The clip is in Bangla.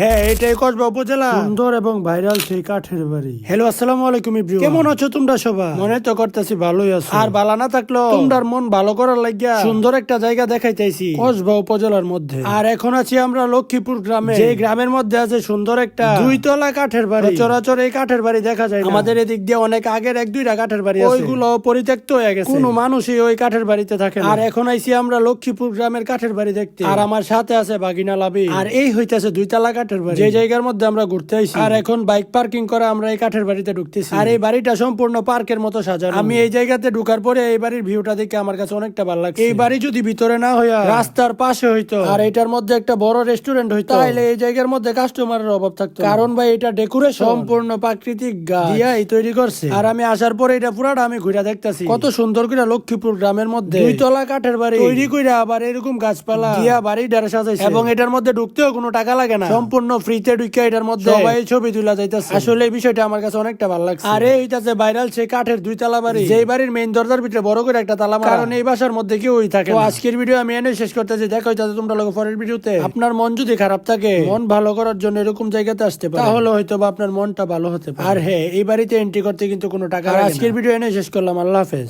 হ্যাঁ এটাই কসবা উপজেলা। সুন্দর এবং ভাইরাল সেই কাঠের বাড়ি। হ্যালো আসসালামু আলাইকুম ইব্রিয়ান কেমন আছো তোমরা সবাই? মনে তো করতেছি ভালোই আছো। আর বালা না থাকল? তোমরার মন ভালো করার লাগিয়া সুন্দর একটা জায়গা দেখাইতেছি। কসবা উপজেলার মধ্যে। আর এখন আছি আমরা লক্ষ্মীপুর গ্রামে। যে গ্রামের মধ্যে আছে সুন্দর একটা দুইতলা কাঠের বাড়ি। চরাচর এই কাঠের বাড়ি দেখা যায় আমাদের এদিক দিয়ে অনেক আগের এক দুইটা কাঠের বাড়ি আছে। ওইগুলো পরিত্যক্ত হয়ে গেছে। কোনো মানুষই ওই কাঠের বাড়িতে থাকে আর এখন আইছি আমরা লক্ষ্মীপুর গ্রামের কাঠের বাড়ি দেখতে। আর আমার সাথে আছে বাগিনা লাবি। আর এই হইতাছে দুইতলা কাঠের বাড়ি। যে জায়গার মধ্যে আমরা ঘুরতে আইছি। আর এখন বাইক পার্কিং করে আমরা এই কাঠের বাড়িতে ঢুকতেছি। আর এই বাড়িটা সম্পূর্ণ পার্কের মতো সাজানো। আমি এই জায়গাতে ঢুকার পরে এই বাড়ির ভিউটা দেখে আমার কাছে অনেকটা ভালো লাগছে। এই বাড়ি যদি ভিতরে না হইয়া রাস্তার পাশে হইতো। আর এটার মধ্যে একটা বড় রেস্টুরেন্ট হইতো। তাহলে এই জায়গার মধ্যে কাস্টমারের অভাব থাকতো। কারণ ভাই এটা ডেকোরেশন। সম্পূর্ণ প্রাকৃতিক গাছ। দিয়াই তৈরি করছে। আর আমি আসার পরে এটা পুরাটা আমি ঘুরে দেখতাছি। কত সুন্দর করে লক্ষ্মীপুর গ্রামের মধ্যে দুইতলা কাঠের বাড়ি। তৈরি করে আবার এরকম গাছপালা। দিয়া বাড়ি ডারে সাজাইছে। এবং এটার মধ্যে ঢুকতেও কোনো টাকা লাগে না। সম্পূর্ণ ফ্রিতে ঢুকে এটার মধ্যে সবাই ছবি তুলা যাইতাছে। আসলে এই বিষয়টা আমার কাছে অনেকটা ভালো লাগছে। আরে এইটাতে ভাইরাল সে কাঠের দুই তালা বাড়ি। যেই বাড়ির মেইন দরজার ভিতরে বড় করে একটা তালা মারা। কারণ এই বাসার মধ্যে কেউই থাকে তো আজকের ভিডিও আমি এনে শেষ করতেছি দেখো যাতে তোমরা লোক পরের ভিডিওতে আপনার মন যদি খারাপ থাকে মন ভালো করার জন্য এরকম জায়গাতে আসতে পারে। তাহলে হয়তো বা আপনার মনটা ভালো হতে পারে। আর হ্যাঁ এই বাড়িতে এন্ট্রি করতে কিন্তু কোনো টাকা আজকের ভিডিও এনে শেষ করলাম। আল্লাহ হাফেজ।